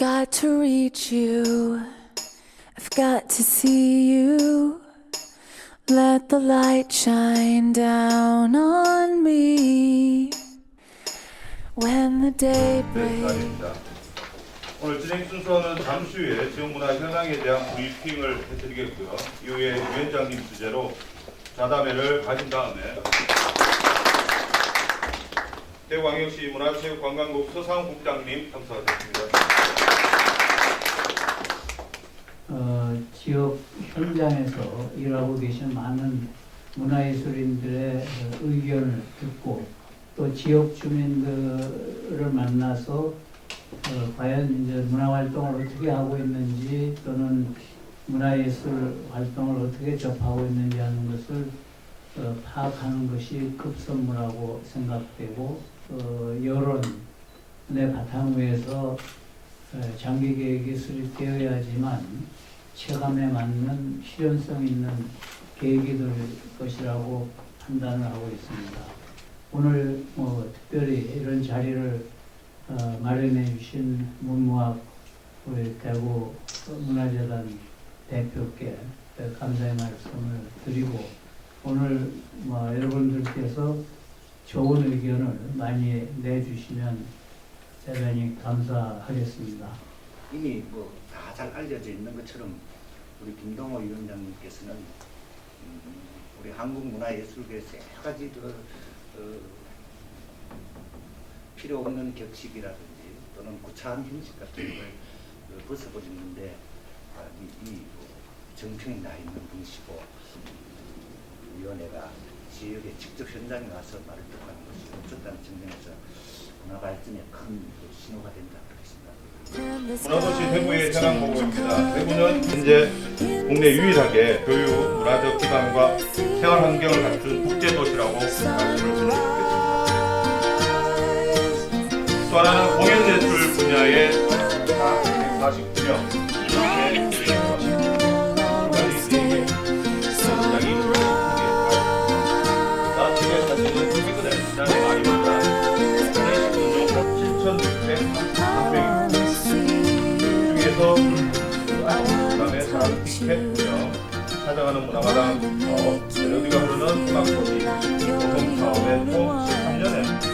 got to reach you. I've got to see you. Let the light shine down on me. When the day 네, breaks. 오늘 진행 순서는 잠시 후에 지역문화 현황에 대한 브리핑을 해드리겠고요. 이후에 위원장님 주제로 자담회를 가진 다음에 대광역시 문화체육관광국 서상훈 국장님 참석하셨습니다. 어, 지역 현장에서 일하고 계신 많은 문화예술인들의 어, 의견을 듣고 또 지역 주민들을 만나서 어, 과연 이제 문화 활동을 어떻게 하고 있는지 또는 문화예술 활동을 어떻게 접하고 있는지 하는 것을 어, 파악하는 것이 급선무라고 생각되고 어, 여론의 바탕 위에서 어, 장기 계획이 수립되어야 하지만 체감에 맞는 실현성 있는 계획이 될 것이라고 판단을 하고 있습니다. 오늘 뭐 특별히 이런 자리를 어, 마련해 주신 문무학 우리 대구 문화재단 대표께 감사의 말씀을 드리고 오늘 뭐 여러분들께서 좋은 의견을 많이 내주시면 대단히 감사하겠습니다. 이미 뭐 다 잘 알려져 있는 것처럼 우리 김동호 위원장님께서는 음, 우리 한국문화예술계에서 여러 가지 그, 어, 필요 없는 격식이라든지 또는 구차한 형식 같은 걸 어, 벗어버리는데 아, 이, 이 뭐, 정평이 나 있는 분이시고 음, 위원회가 지역의 직접 현장에 와서 말을 듣는 것이 어쨌다는 측면에서 문화 발전에 큰그 신호가 된다. 문화도시 대구의 현황 보고입니다. 대구는 현재 국내 유일하게 교육, 문화적 기반과 생활 환경을 갖춘 국제 도시라고 말씀을 드릴 수 있겠습니다. 또 하나는 공연 예술 분야의 449명 사실은 최근에 시장에 많이 온다. 7,600명 중에서 그다음에 사람 티켓 운영, 찾아가는 문화마당부터 멜로디가 흐르는 음악 소리, 공동 사업에 총 13년에